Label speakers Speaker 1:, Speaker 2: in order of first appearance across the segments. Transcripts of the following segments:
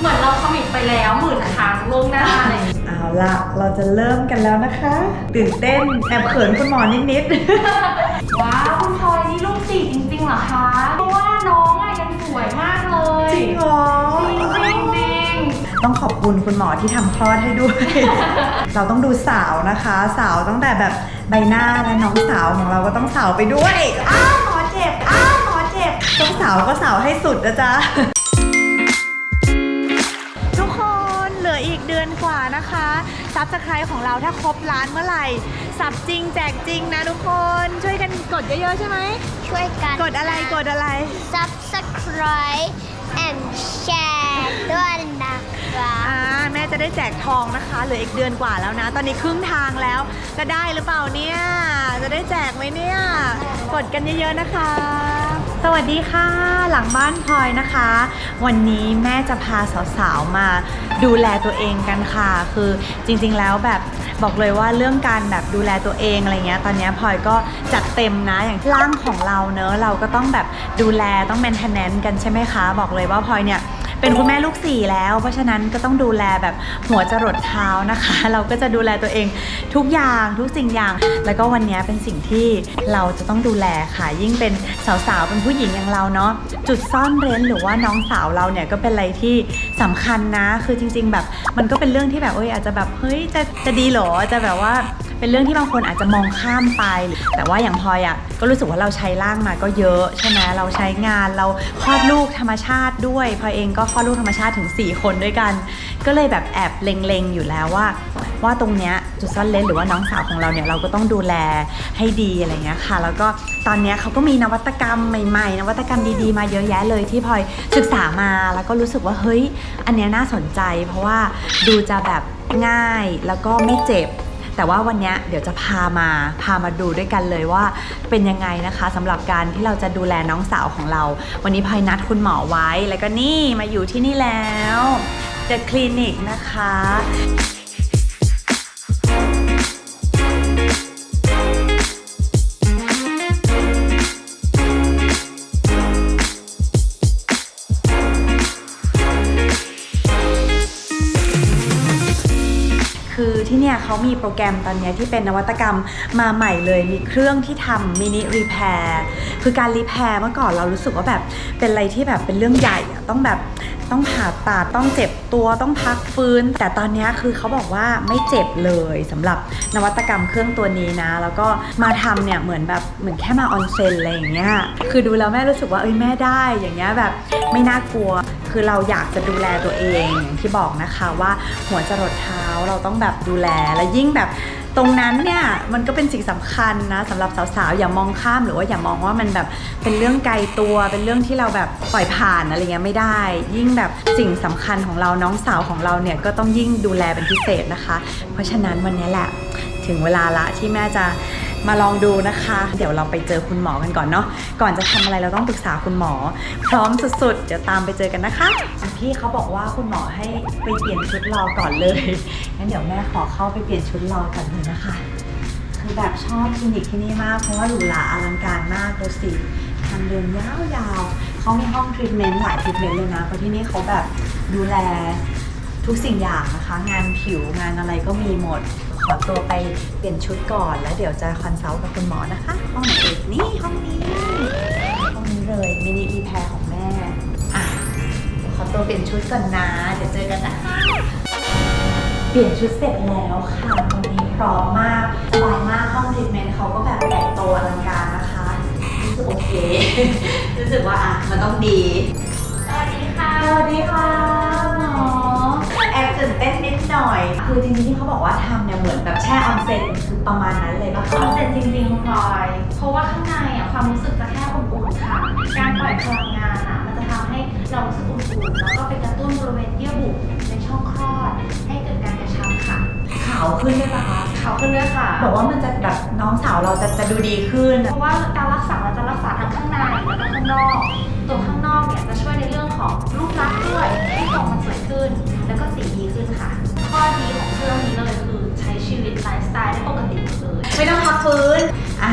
Speaker 1: เหมือนเราคอมิตไปแล้วหมื่นครั้งล่วงหน้าอะไรอย่างเงี้ย
Speaker 2: เอาละเราจะเริ่มกันแล้วนะคะ ตื่นเต้นแอบเขินคุณหมอนิด
Speaker 1: ว้าวคุณพลอยนี่ลูกสี่จริงๆเหรอคะ เพราะว่าน้องอะยังสวยมากเลย
Speaker 2: ๆจริงเหรอ
Speaker 1: จริงจริง
Speaker 2: ต้องขอบคุณคุณหมอที่ทำคลอดให้ด้วย เราต้องดูสาวนะคะ สาวตั้งแต่แบบใบหน้าและน้องสาวของเราก็ต้องสาวไปด้วยอ้าวหมอเจ็บอ้าวหมอเจ็บต้องสาวก็สาวให้สุดนะจ๊ะ เหลืออีกเดือนกว่านะคะซับสไครต์ของเราถ้าครบล้านเมื่อไหร่สับจริงแจกจริงนะทุกคนช่วยกันกดเยอะๆใช่ไหม
Speaker 3: ช่วยกัน
Speaker 2: กดอะไรกดอะไร
Speaker 3: subscribe and share ด้วยนะครับ
Speaker 2: อ่าแม่จะได้แจกทองนะคะเหลืออีกเดือนกว่าแล้วนะ ตอนนี้ครึ่งทางแล้วจะได้หรือเปล่าเนี่ย จะได้แจกไหมเนี่ย กดกันเยอะๆนะคะ สวัสดีค่ะ หลังบ้านพลอยนะคะ วันนี้แม่จะพาสาวๆมาดูแลตัวเองกันค่ะ คือจริงๆแล้วแบบบอกเลยว่าเรื่องการแบบดูแลตัวเองอะไรเงี้ยตอนนี้พลอยก็จัดเต็มนะอย่างร่างของเราเนอะเราก็ต้องแบบดูแลต้องแมนเทนแนนกันใช่ไหมคะ บอกเลยว่าพลอยเนี่ย เป็นคุณแม่ลูกสี่แล้ว เพราะฉะนั้นก็ต้องดูแลแบบหัวจรดเท้านะคะ เราก็จะดูแลตัวเองทุกอย่างทุกสิ่งอย่าง แล้วก็วันนี้เป็นสิ่งที่เราจะต้องดูแลค่ะ ยิ่งเป็นสาวๆเป็นผู้หญิงอย่างเราเนาะจุดซ่อนเร้นหรือว่าน้องสาวเราเนี่ยก็เป็นอะไรที่สำคัญนะ คือจริง ๆ แบบมันก็เป็นเรื่องที่แบบเอ้ยอาจจะแบบเฮ้ยจะจะดีหรอจะแบบว่า เป็นเรื่องที่บางคนอาจจะมองข้ามไป แต่ว่าอย่างพลอยอะก็รู้สึกว่าเราใช้ร่างมาก็เยอะใช่ไหมเราใช้งานเราคลอดลูกธรรมชาติด้วยพลอยเองก็คลอดลูกธรรมชาติถึง 4 คนด้วยกัน ก็เลยแบบแอบเล็งๆอยู่แล้วว่า ว่าตรงเนี้ยจุดซ่อนเลนหรือว่าน้องสาวของเราเนี่ยเราก็ต้องดูแลให้ดีอะไรเงี้ยค่ะ แล้วก็ตอนเนี้ยเขาก็มีนวัตกรรมใหม่ ๆ นวัตกรรมดีๆ มาเยอะแยะเลยที่พลอยศึกษามาแล้วก็รู้สึกว่าเฮ้ย อันเนี้ยน่าสนใจ เพราะว่าดูจะแบบง่ายแล้วก็ไม่เจ็บ แต่ว่าวันนี้เดี๋ยวจะพามาพามาดูด้วยกันเลยว่าเป็นยังไงนะคะสำหรับการที่เราจะดูแลน้องสาวของเรา วันนี้พลอยนัดคุณหมอไว้แล้วก็นี่มาอยู่ที่นี่แล้ว The Clinic นะคะ คือที่เนี่ยเขามีโปรแกรมตอนนี้ที่เป็นนวัตกรรมมาใหม่เลย มีเครื่องที่ทำมินิรีแพร์คือการรีแพร์เมื่อก่อนเรารู้สึกว่าแบบเป็นอะไรที่แบบเป็นเรื่องใหญ่ต้องแบบ ต้องผ่าตัดต้องเจ็บตัวต้องพักฟื้น แต่ตอนนี้คือเขาบอกว่าไม่เจ็บเลยสำหรับนวัตกรรมเครื่องตัวนี้นะ แล้วก็มาทำเนี่ยเหมือนแบบเหมือนแค่มาออนเซ็นอะไรอย่างเงี้ยคือดูแล้วแม่รู้สึกว่าเอ้ยแม่ได้อย่างเงี้ยแบบไม่น่ากลัว คือเราอยากจะดูแลตัวเองอย่างที่บอกนะคะว่าหัวจรดเท้าเราต้องแบบดูแลและยิ่งแบบตรงนั้นเนี่ยมันก็เป็นสิ่งสำคัญนะสำหรับสาวๆอย่ามองข้ามหรือว่าอย่ามองว่ามันแบบเป็นเรื่องไกลตัวเป็นเรื่องที่เราแบบปล่อยผ่านอะไรเงี้ยไม่ได้ ยิ่งแบบสิ่งสำคัญของเราน้องสาวของเราเนี่ยก็ต้องยิ่งดูแลเป็นพิเศษนะคะ เพราะฉะนั้นวันนี้แหละถึงเวลาละที่แม่จะมาลองดูนะคะ เดี๋ยวเราไปเจอคุณหมอกันก่อนเนาะก่อนจะทำอะไรเราต้องปรึกษาคุณหมอ พร้อมสุดๆเดี๋ยวตามไปเจอกันนะคะพี่เขาบอกว่าคุณหมอให้ไปเปลี่ยนชุดรอก่อนเลยงั้นเดี๋ยวแม่ขอเข้าไปเปลี่ยนชุดรอกันเลยนะคะคือแบบชอบคลินิกที่นี่มากเพราะว่าหรูหราอลังการมากดูสิทางเดินยาวๆ เขามีห้องทรีทเมนต์หลายทรีทเมนต์เลยนะเพราะที่นี่เขาแบบดูแลทุกสิ่งอย่างนะคะ งานผิวงานอะไรก็มีหมด ขอตัวไปเปลี่ยนชุดก่อน แล้วเดี๋ยวจะคอนซัลท์กับคุณหมอนะคะ ห้องไหนเอ่ยนี่ห้องนี้ห้องนี้เลยมินิรีแพร์ของแม่อะขอตัวเปลี่ยนชุดก่อนนะเดี๋ยวเจอกันนะคะเปลี่ยนชุดเสร็จแล้วค่ะวันนี้พร้อมม เค รู้สึกว่าอะมันต้องดี
Speaker 1: สวัสดีค่ะ
Speaker 2: สวัสดีค่ะหมอแอบตื่นเต้นนิดหน่อย คือจริงๆที่เขาบอกว่าทำเนี่ยเหมือนแบบแช่ออนเซ็นคือประมาณนั้นเลยป่ะ
Speaker 1: คอ
Speaker 2: คะ
Speaker 1: นเซ็ปต์จริงๆคุณพลอยเพราะว่าข้างในอะความรู้สึกจะแค่อุ่นๆค่ะ การปล่อยพลังงานอะมันจะทำให้เรารู้สึกอุ่นๆแล้วก็ไปกระตุ้นบริเวณเยื่อบุในช่องคลอดให้เกิดการกระชับค่ะ
Speaker 2: ขาวขึ้นด้วยป่ะคะ
Speaker 1: เขาขึ้นด้วยค่ะ
Speaker 2: บอกว่ามันจะแบบน้องสาวเราจะจะดูดีขึ้น
Speaker 1: เพราะว่าการรักษาเราจะรักษาทั้งข้างในแล้วก็ข้างนอก ตัวข้างนอกเนี่ยจะช่วยในเรื่องของรูปลักษณ์ด้วยให้ทรงมันสวยขึ้น แล้วก็สีดีขึ้นค่ะ ข้อดีของเครื่องนี้เลยคือใช้ชีวิตไลฟ์สไตล์ได้ปกติหมดเลย
Speaker 2: ไม่ต้องพักฟื้นอะ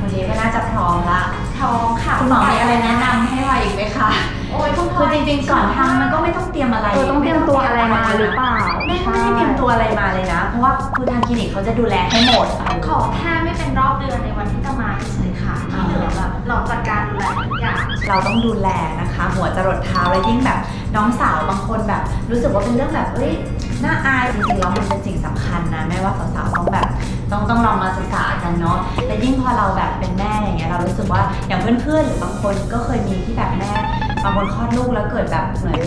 Speaker 2: วันนี้ก็น่าจะพร้อมละ
Speaker 1: ท้องค่ะ
Speaker 2: คุณหมอมีอะไรแนะนำให้เราอีกไหมคะ
Speaker 1: โอ้ยคุณพล
Speaker 2: คือจริงๆก่อนทำมันก็ไม่ต้องเตรียมอะไร
Speaker 4: เออต้องเตรียมตัวอะไรมาหรือเปล่า
Speaker 2: ไม่ไม่ได้เตรียมตัวอะไรมาเลยนะ เพราะว่าคือทางคลินิกเขาจะดูแลให้หมด
Speaker 1: ขอแค่ไม่เป็นรอบเดือนในวันที่จะมาเฉยๆค่ะที่เหลือแบบเราจัดการดูแลทุกอย่าง
Speaker 2: เราต้องดูแลนะคะ หัวจรดเท้าแล้วยิ่งแบบน้องสาวบางคนแบบ รู้สึกว่าเป็นเรื่องแบบเอ้ยน่าอายจริงๆแล้วมันเป็นสิ่งสำคัญนะไม่ว่าสาวๆต้องแบบต้องต้องลองมาศึกษากันเนาะและยิ่งพอเราแบบเป็นแม่อย่างเงี้ยเรารู้สึกว่าอย่างเพื่อนๆหรือบางคนก็เคยมีที่แบบแม่ บางคนคลอดลูกแล้วเกิดแบบเหมือน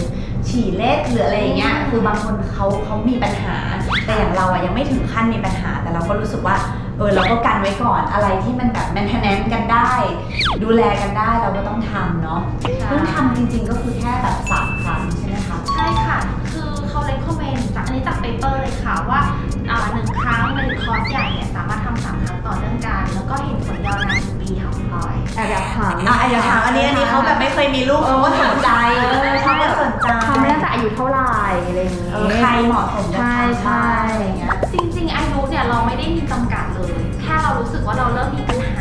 Speaker 2: ฉี่เล็ดหรืออะไรอย่างเงี้ยคือบางคนเขาเขามีปัญหา แต่อย่างเราอะยังไม่ถึงขั้นมีปัญหา แต่เราก็รู้สึกว่าเออเราก็กันไว้ก่อนอะไรที่มันแบบแมนเทนแนนกันได้ ดูแลกันได้เราก็ต้องทำเนาะเพิ่งทำจริงๆก็คือแค่แบบสามครั้งใช่ไหมคะ
Speaker 1: ใช่ค่ะ คือเขาเล c คอมเมนต์จากอันนี้จากเปเปอร์เลยค่ะว่าอ่าหนึ่งครั้งในหนึ่งคอร์สใหญ่เนี่ยสามารถทำสามครั้งต่อเนื่องกัน แล้วก็เห็นผลยาวนานถึงปีค่ะคุณพลอย
Speaker 4: แอบอยากถาม
Speaker 2: อะอย่าถามอันนี้อันนี้เขาแบบไม่เคยมีลูกเขาก็สนใจ
Speaker 4: เออ
Speaker 2: เขาก็สนใจ
Speaker 4: ทำได้ตั้งแต่อายุเท่าไหร่อะไรอย่างงี้
Speaker 2: เออใครเหมาะสมจะ
Speaker 4: ใช่
Speaker 2: ทำ
Speaker 4: ใช่
Speaker 2: ได้อะไรเงี้ย
Speaker 1: จริง ๆ อายุเนี่ยเราไม่ได้มีจำกัดเลย แค่เรารู้สึกว่าเราเริ่มมีปัญหา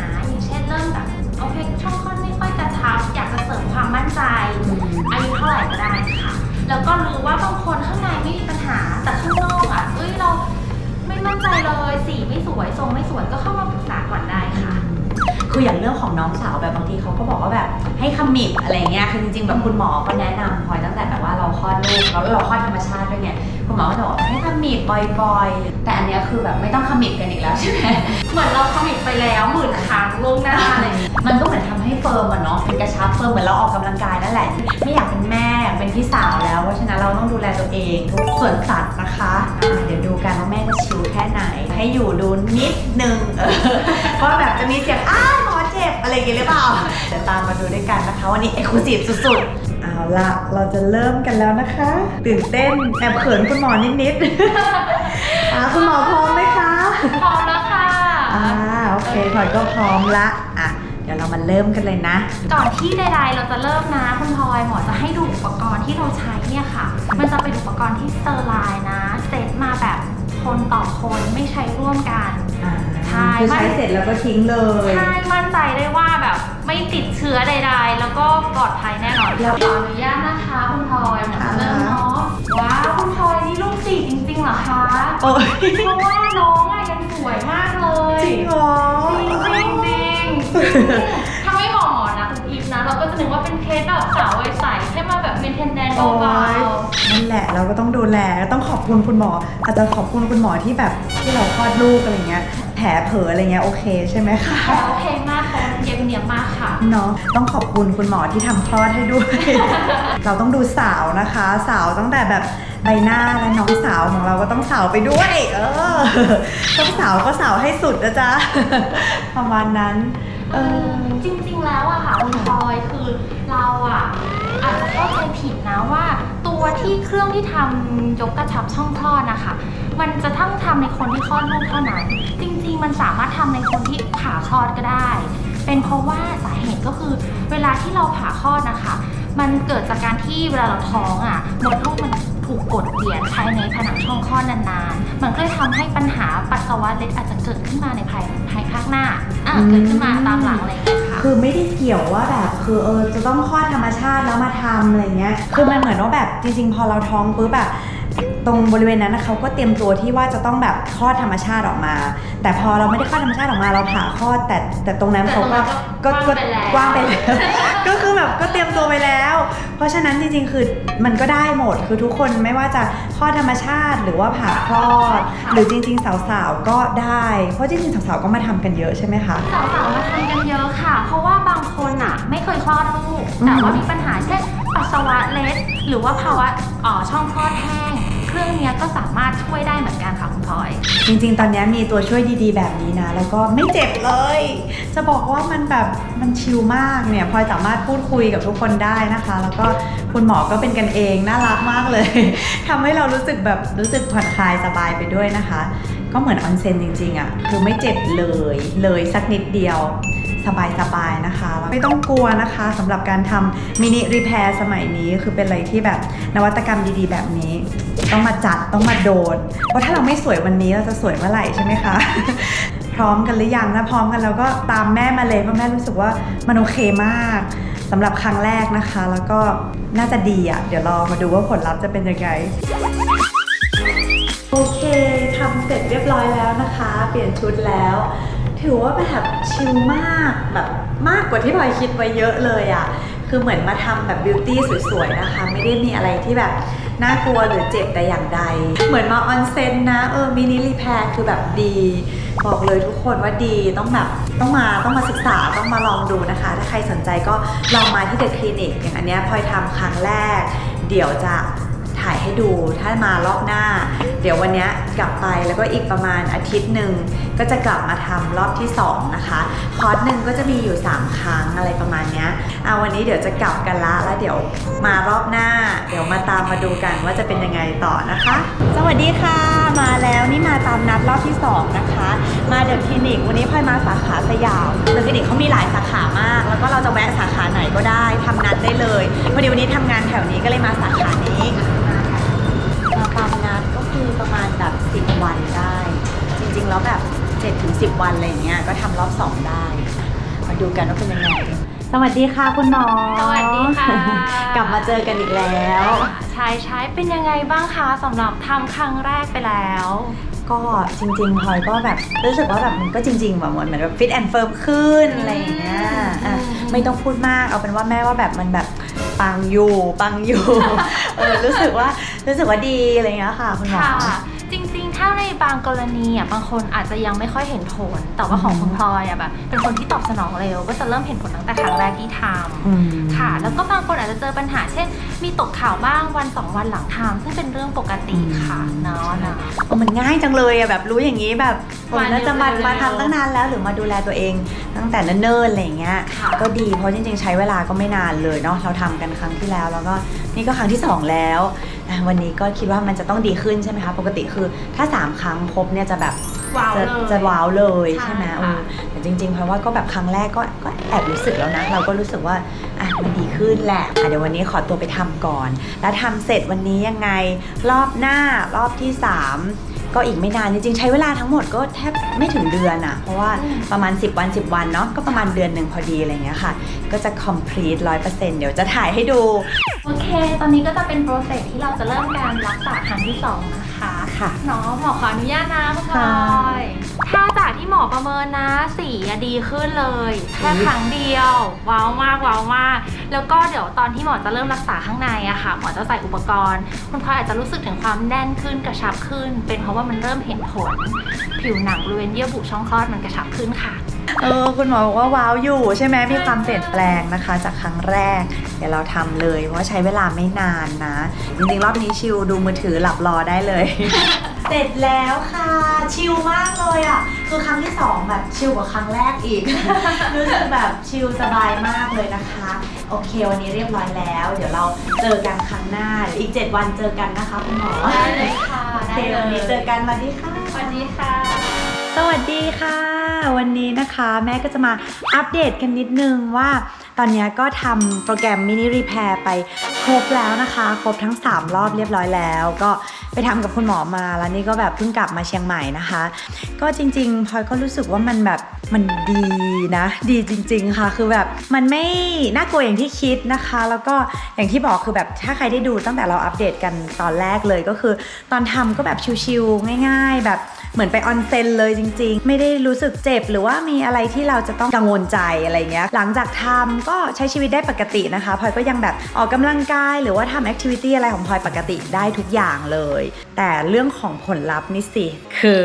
Speaker 1: เลยสีไม่สวยทรงไม่สวยก็เข้ามาปรึกษาก่อนได้ค่ะ
Speaker 2: คืออย่างเรื่องของน้องสาวแบบบางทีเขาก็บอกว่าแบบให้ขมิบอะไรเงี้ยคือจริงๆแบบคุณหมอก็แนะนำพลอยตั้งแต่แบบว่าเราคลอดลูกแล้วเราคลอดธรรมชาติด้วยไงคุณหมอก็จะบอกให้ขมิบบ่อยๆ แต่อันเนี้ยคือแบบไม่ต้องขมิบกันอีกแล้วใช่ไหม
Speaker 1: เหมือนเราคอมมิตไปแล้วหมื่นครั้งล่วงหน้าอะไรอย่างเงี้ย
Speaker 2: มันก็เหมือนทำให้เฟิร์มอะเนาะเป็นกระชับเฟิร์มเหมือนเราออกกำลังกายนั่นแหละ ไม่อยากเป็นแม่อยากเป็นพี่สาวแล้ว เพราะฉะนั้นเราต้องดูแลตัวเองทุกส่วนสัตว์นะคะอะเดี๋ยวดูกันว่าแม่จะชิวแค่ไหน ให้อยู่ดูนิดนึงเออว่าแบบจะมีเสียงอ้าวหมอเจ็บอะไรอย่างเงี้ยหรือเปล่าเดี๋ยวตามมาดูด้วยกันนะคะ วันนี้เอ็กซ์คลูซีฟสุดๆเอาละเราจะเริ่มกันแล้วนะคะ ตื่นเต้นแอบเขินคุณหมอนิดๆอะคุณหมอพร้อมไหมคะ
Speaker 1: พร้อมแล้วค่ะ
Speaker 2: อ่าโอเคพลอยก็พร้อมละอะ เดี๋ยวเรามาเริ่มกันเลยนะ
Speaker 1: ก่อนที่ใดๆเราจะเริ่มนะคุณพลอยหมอจะให้ดูอุปกรณ์ที่เราใช้เนี่ยค่ะ มันจะเป็นอุปกรณ์ที่สเตอร์ไลน์นะเซตมาแบบคนต่อคนไม่ใช้ร่วมกันใช่
Speaker 2: คือใช้เสร็จแล้วก็ทิ้งเลย
Speaker 1: ใช่มั่นใจได้ว่าแบบไม่ติดเชื้อใดๆ แล้วก็ปลอดภัยแน่นอน
Speaker 2: แล้ว
Speaker 1: ขออนุญาตนะคะคุณพลอยหมอจะเริ่มเนาะว้าวคุณพลอยนี่ลูกสี่จริงๆเหรอคะ
Speaker 2: โอ้ย
Speaker 1: เพราะว่าน้องอะยังสวยมากเลย
Speaker 2: จริงเหรอ
Speaker 1: จริงจริงๆ ถ้าไม่บอกหมอนะคุณอีฟนะ เราก็จะนึกว่าเป็นเคสแบบสาววัยใสแค่มาแบบเมนเทนแนน
Speaker 2: โอ้
Speaker 1: เบาย
Speaker 2: นั่นแหละเราก็ต้องดูแลต้องขอบคุณคุณหมอ อาจจะขอบคุณคุณหมอที่แบบที่เราคลอดลูกอะไรเงี้ยแผลเผลออะไรเงี้ยโอเคใช่ไหมคะ
Speaker 1: ๆแต่โอเค มากเขาเย็บเนียบมากค่ะ
Speaker 2: เนาะต้องขอบคุณคุณหมอที่ทำคลอดให้ด้วย เราต้องดูสาวนะคะ สาวตั้งแต่แบบใบหน้าและน้องสาวของเราก็ต้องสาวไปด้วย เออ ต้องสาวก็สาวให้สุดนะจ๊ะ ประมาณนั้น เออ
Speaker 1: จริงๆแล้วอะค่ะคุณพลอยคือเราอะอาจจะเข้าใจผิดนะว่า ตัวที่เครื่องที่ทำยกกระชับช่องคลอดนะคะ มันจะต้องทำในคนที่คลอดลูกเท่านั้น จริงๆ มันสามารถทำในคนที่ผ่าคลอดก็ได้ เป็นเพราะว่าสาเหตุก็คือเวลาที่เราผ่าคลอดนะคะ มันเกิดจากการที่เวลาเราท้องอะมดลูกมันถูกกดเปลี่ยนภายในผนังช่องคลอดนานๆ มันก็เลยทำให้ปัญหาปัสสาวะเล็ดอาจจะเกิดขึ้นมาในภายภายภาคหน้าอะเกิดขึ้นมาตามหลังอะไรอย่างเงี้ยค่ะ
Speaker 2: คือไม่ได้เกี่ยวว่าแบบคือเออจะต้องคลอดธรรมชาติแล้วมาทำอะไรเงี้ย คือมันเหมือนว่าแบบจริงๆ พอเราท้องปุ๊บแบบ ตรงบริเวณนั้นนะเขาก็เตรียมตัวที่ว่าจะต้องแบบคลอดธรรมชาติออกมา แต่พอเราไม่ได้คลอดธรรมชาติออกมาเราผ่าคลอดแต่แต่ตรงนั้นเขาก็ก็ก็
Speaker 1: แต่ตรงนั้นก็
Speaker 2: กว้างไปแล้วก็คือแบบก็เตรียมตัวไปแล้ว เพราะฉะนั้นจริงๆคือมันก็ได้หมดคือทุกคนไม่ว่าจะคลอดธรรมชาติหรือว่าผ่าคลอด หรือจริง ๆ สาวๆก็ได้ เพราะจริงๆสาวๆก็มาทำกันเยอะใช่ไหมคะ
Speaker 1: สาวๆมาทำกันเยอะค่ะ เพราะว่าบางคนอะ ไม่เคยคลอดลูกแต่ว่ามีปัญหาเช่นปัสสาวะเล็ดหรือว่าภาวะเอ่อช่องคลอดแห้ง เครื่องเนี้ยก็สามารถช่วยได้เหมือนกันค่ะคุณพลอย
Speaker 2: จริงๆ ตอนนี้มีตัวช่วยดีๆ แบบนี้นะ แล้วก็ไม่เจ็บเลย จะบอกว่ามันแบบมันชิลมากเนี่ยพลอยสามารถพูดคุยกับทุกคนได้นะคะ แล้วก็คุณหมอก็เป็นกันเองน่ารักมากเลยทำให้เรารู้สึกแบบรู้สึกผ่อนคลายสบายไปด้วยนะคะ ก็เหมือนออนเซ็นจริงๆอะ่ะคือไม่เจ็บเลยเลยสักนิดเดียว สบายๆนะคะ ไม่ต้องกลัวนะคะสำหรับการทำมินิรีแพร์สมัยนี้คือเป็นอะไรที่แบบนวัตกรรมดีๆ แบบนี้ ต้องมาจัดต้องมาโดน เพราะถ้าเราไม่สวยวันนี้เราจะสวยเมื่อไหร่ใช่ไหมคะ พร้อมกันหรือยังนะพร้อมกันแล้วก็ตามแม่มาเลยเพราะแม่รู้สึกว่ามันโอเคมากสำหรับครั้งแรกนะคะ แล้วก็น่าจะดีอะ่ะเดี๋ยวรอมาดูว่าผลลัพธ์จะเป็นยังไงโอเคทำเสร็จเรียบร้อยแล้วนะคะ เปลี่ยนชุดแล้ว ถือว่าแบบชิลมากแบบมากกว่าที่พลอยคิดไว้เยอะเลยอะ่ะคือเหมือนมาทำแบบบิวตี้สวยๆนะคะ ไม่ได้มีอะไรที่แบบน่ากลัวหรือเจ็บแต่อย่างใด เหมือนมาออนเซ็นนะเออมินิรีแพร์คือแบบดี บอกเลยทุกคนว่าดีต้องแบบต้องมาต้องมาศึกษาต้องมาลองดูนะคะ ถ้าใครสนใจก็ลองมาที่เดอะคลินิกอย่างอันเนี้ยพลอยทำครั้งแรก เดี๋ยวจะ ถ่ายให้ดูถ้ามารอบหน้า เดี๋ยววันนี้กลับไปแล้วก็อีกประมาณอาทิตย์หนึ่งก็จะกลับมาทำรอบที่ 2 นะคะคอร์สหนึ่งก็จะมีอยู่ 3 ครั้งอะไรประมาณนี้เอาวันนี้เดี๋ยวจะกลับกันละแล้วเดี๋ยวมารอบหน้า เดี๋ยวมาตามมาดูกันว่าจะเป็นยังไงต่อนะคะ สวัสดีค่ะ มาแล้วนี่มาตามนัดรอบที่ 2 นะคะ มาเดอะคลินิกวันนี้พลอยมาสาขาสยามเดอะคลินิกเขามีหลายสาขามาก แล้วก็เราจะแวะสาขาไหนก็ได้ทำนัดได้เลยพอดีวันนี้ทำงานแถวนี้ก็เลยมาสาขานี้ ตามนัดก็คือประมาณแบบ 10 วันได้ จริงๆ แล้วแบบ7ถึง10 วันอะไรอย่างเงี้ยก็ทำรอบ 2 ได้ มาดูกันว่าเป็นยังไง สวัสดีค่ะคุณหมอ
Speaker 1: สวัสดีค่ะ
Speaker 2: กลับมาเจอกันอีกแล้ว
Speaker 1: ใช่ใช้เป็นยังไงบ้างคะสำหรับทำครั้งแรกไปแล้ว
Speaker 2: ก็จริงๆพลอยก็แบบรู้สึกว่าแบบมันก็จริงๆแบบเหมือนเหมือนแบบฟิตแอนด์เฟิร์มขึ้นอะไรอย่างเงี้ยอะไม่ต้องพูดมากเอาเป็นว่าแม่ว่าแบบมันแบบ ปังอยู่ปังอยู่เออรู้สึกว่ารู้สึกว่าดีอะไรอย่างเงี้ยค่ะคุณหมอ
Speaker 1: ค่ะจริงๆ ถ้าในบางกรณีอะบางคนอาจจะยังไม่ค่อยเห็นผล แต่ว่าของคุณพลอยอะแบบเป็นคนที่ตอบสนองเร็ว ก็จะเริ่มเห็นผลตั้งแต่ครั้งแรกที่ท
Speaker 2: อืมำ
Speaker 1: ค่ะ แล้วก็บางคนอาจจะเจอปัญหา เช่น มีตกข่าวบ้างวันสองวันหลังทำซึ่งเป็นเรื่องปกติค่ะเนาะนะ
Speaker 2: เออมันง่ายจังเลยอะแบบรู้อย่างนี้แบบผม
Speaker 1: มา
Speaker 2: น่าจะมา
Speaker 1: เร็วๆ
Speaker 2: มาทำตั้งนานแล้วหรือมาดูแลตัวเอง ตั้งแต่เนิ่นๆอะไรอย่างเงี้ย
Speaker 1: ค่ะ
Speaker 2: ก็ดีเพราะจริง ๆ ใช้เวลาก็ไม่นานเลยเนาะเราทำกันครั้งที่แล้ว แล้วก็นี่ก็ครั้งที่สองแล้วอะวันนี้ก็คิดว่ามันจะต้องดีขึ้นใช่ไหมคะ ปกติคือถ้าสามครั้งครบเนี่ยจะแบบ
Speaker 1: ว้าว
Speaker 2: จะ
Speaker 1: เลย
Speaker 2: จะว้าวเลย
Speaker 1: ใช่
Speaker 2: ใช่ไหม
Speaker 1: ค่ะ
Speaker 2: เออแต่จริงๆเพราะว่าก็แบบครั้งแรกก็ก็แอบรู้สึกแล้วนะ เราก็รู้สึกว่า อะมันดีขึ้นแหละอะเดี๋ยววันนี้ขอตัวไปทำก่อน แล้วทำเสร็จวันนี้ยังไงรอบหน้ารอบที่ 3 ก็อีกไม่นานจริงๆ ใช้เวลาทั้งหมดก็แทบไม่ถึงเดือนอะเพราะว่าประมาณ 10 วัน 10 วันเนาะก็ประมาณเดือนหนึ่งพอดีอะไรเงี้ยค่ะ ก็จะ complete 100%เดี๋ยวจะถ่ายให้ดู
Speaker 1: โอเค ตอนนี้ก็จะเป็นโปรเซสที่เราจะเริ่มการรักษาครั้งที่สองนะ คะ
Speaker 2: ค่ะ
Speaker 1: เนาะหมอขออนุญาตนะคุณพล
Speaker 2: ค่ะ
Speaker 1: อยถ้าจากที่หมอประเมินนะสีอะดีขึ้นเลยแค่ครั้งเดียวว้าวมากว้าวมาก แล้วก็เดี๋ยวตอนที่หมอจะเริ่มรักษาข้างในอะค่ะ หมอจะใส่อุปกรณ์ คุณพลอยอาจจะรู้สึกถึงความแน่นขึ้นกระชับขึ้น เป็นเพราะว่ามันเริ่มเห็นผล ผิวหนังบริเวณเยื่อบุช่องคลอดมันกระชับขึ้นค่ะ
Speaker 2: เออคุณหมอบอกว่าว้าวอยู่ ใช่ไหมมีความเปลี่ยนแปลงนะคะ จากครั้งแรก เดี๋ยวเราทำเลยเพราะว่าใช้เวลาไม่นานนะ จริงๆ รอบนี้ชิลดูมือถือหลับรอได้เลย เสร็จแล้วค่ะชิลมากเลยอะคือครั้งที่สองแบบชิลกว่าครั้งแรกอีกรู้สึกแบบชิลสบายมากเลยนะคะ โอเค วันนี้เรียบร้อยแล้ว เดี๋ยวเราเจอกันครั้งหน้าเดี๋ยวอีก 7 วันเจอกันนะคะคุณหมอ
Speaker 1: ได้เลยค่ะ
Speaker 2: โอเค
Speaker 1: ได้เลย
Speaker 2: วันนี้เจอกันสวัสดีค่ะ
Speaker 1: สวัสดีค่ะ
Speaker 2: สวัสดีค่ะ วันนี้นะคะ แม่ก็จะมาอัปเดตกันนิดนึงว่า อนนี้ก็ทำโปรแกรมมินิรีแพร์ไปครบแล้วนะคะ ครบทั้ง 3 รอบเรียบร้อยแล้ว ก็ไปทำกับคุณหมอมาแล้วนี่ก็แบบเพิ่งกลับมาเชียงใหม่นะคะ ก็จริงๆพลอยก็รู้สึกว่ามันแบบมันดีนะ ดีจริง ๆค่ะ คือแบบมันไม่น่ากลัวอย่างที่คิดนะคะ แล้วก็อย่างที่บอกคือแบบถ้าใครได้ดูตั้งแต่เราอัปเดตกันตอนแรกเลยก็คือ ตอนทำก็แบบชิวๆง่าย ๆ แบบเหมือนไปออนเซ็นเลยจริง ๆ ไม่ได้รู้สึกเจ็บหรือว่ามีอะไรที่เราจะต้องกังวลใจอะไรเงี้ยหลังจากทำก็็ใช้ชีวิตได้ปกตินะคะพลอยก็ยังแบบออกกำลังกาย หรือว่าทำแอคทิวิตี้อะไรของพลอยปกติได้ทุกอย่างเลย แต่เรื่องของผลลัพธ์นี่สิคือ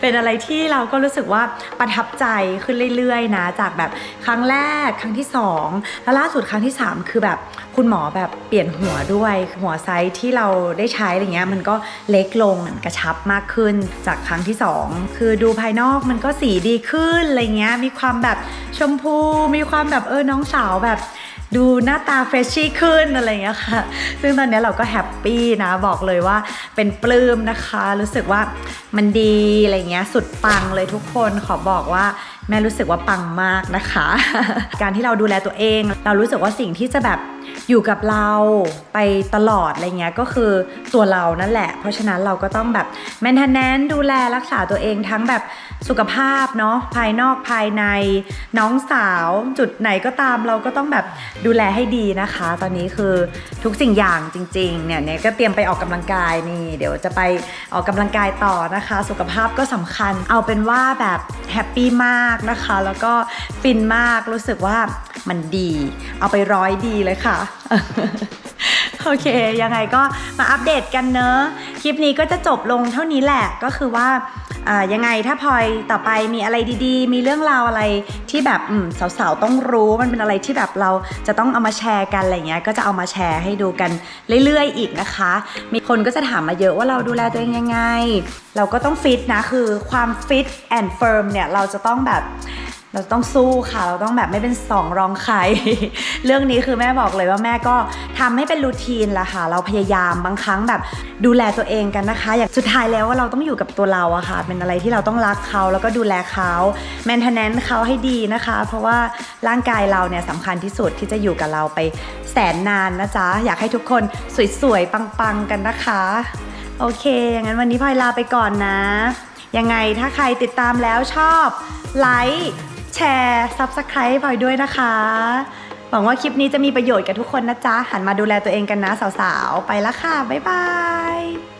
Speaker 2: เป็นอะไรที่เราก็รู้สึกว่าประทับใจขึ้นเรื่อยๆนะจากแบบครั้งแรกครั้งที่สองแล้วล่าสุดครั้งที่สามคือแบบ คุณหมอแบบเปลี่ยนหัวด้วยหัวไซส์ที่เราได้ใช้อะไรเงี้ยมันก็เล็กลงกระชับมากขึ้นจากครั้งที่สองคือดูภายนอกมันก็สีดีขึ้นอะไรเงี้ยมีความแบบชมพู มีความแบบเออน้องสาวแบบดูหน้าตาเฟรชชี่ขึ้นอะไรเงี้ยค่ะ ซึ่งตอนนี้เราก็แฮปปี้นะบอกเลยว่าเป็นปลื้มนะคะ รู้สึกว่ามันดีอะไรเงี้ยสุดปังเลยทุกคนขอบอกว่า แม่รู้สึกว่าปังมากนะคะ การที่เราดูแลตัวเอง เรารู้สึกว่าสิ่งที่จะแบบอยู่กับเราไปตลอดอะไรเงี้ยก็คือตัวเรานั่นแหละ เพราะฉะนั้นเราก็ต้องแบบแมนเทนแนนดูแลรักษาตัวเองทั้งแบบสุขภาพเนาะภายนอกภายในน้องสาวจุดไหนก็ตามเราก็ต้องแบบดูแลให้ดีนะคะ ตอนนี้คือทุกสิ่งอย่างจริงๆเนี่ยเนี่ยก็เตรียมไปออกกำลังกายนี่ เดี๋ยวจะไปออกกำลังกายต่อนะคะ สุขภาพก็สำคัญ เอาเป็นว่าแบบแฮปปี้มากนะคะ แล้วก็ฟินมากรู้สึกว่ามันดี เอาไปร้อยดีเลยค่ะ โอเค ยังไงก็มาอัปเดตกันเนอะ คลิปนี้ก็จะจบลงเท่านี้แหละ ก็คือว่ายังไงถ้าพลอยต่อไปมีอะไรดีๆ มีเรื่องราวอะไรที่แบบสาวๆต้องรู้มันเป็นอะไรที่แบบเราจะต้องเอามาแชร์กันอะไรเงี้ยก็จะเอามาแชร์ให้ดูกันเรื่อยๆอีกนะคะ มีคนก็จะถามมาเยอะว่าเราดูแลตัวเองยังไง เราก็ต้องฟิตนะคือความฟิตแอนด์เฟิร์มเนี่ยเราจะต้องแบบ เราต้องสู้ค่ะ เราต้องแบบไม่เป็นสองรองใคร เรื่องนี้คือแม่บอกเลยว่าแม่ก็ทำให้เป็นรูทีนละค่ะ เราพยายามบางครั้งแบบดูแลตัวเองกันนะคะ อย่างสุดท้ายแล้วว่าเราต้องอยู่กับตัวเราอะค่ะ เป็นอะไรที่เราต้องรักเขาแล้วก็ดูแลเขาแมนเทนแนนเขาให้ดีนะคะ เพราะว่าร่างกายเราเนี่ยสำคัญที่สุดที่จะอยู่กับเราไปแสนนานนะจ๊ะ อยากให้ทุกคนสวยๆ ปังๆ กันนะคะ โอเคงั้นวันนี้พลอยลาไปก่อนนะ ยังไงถ้าใครติดตามแล้วชอบไลค์ แชร์ Subscribe บ่อยด้วยนะคะ หวังว่าคลิปนี้จะมีประโยชน์กับทุกคนนะจ๊ะ หันมาดูแลตัวเองกันนะสาวๆ ไปละค่ะ บ๊ายบาย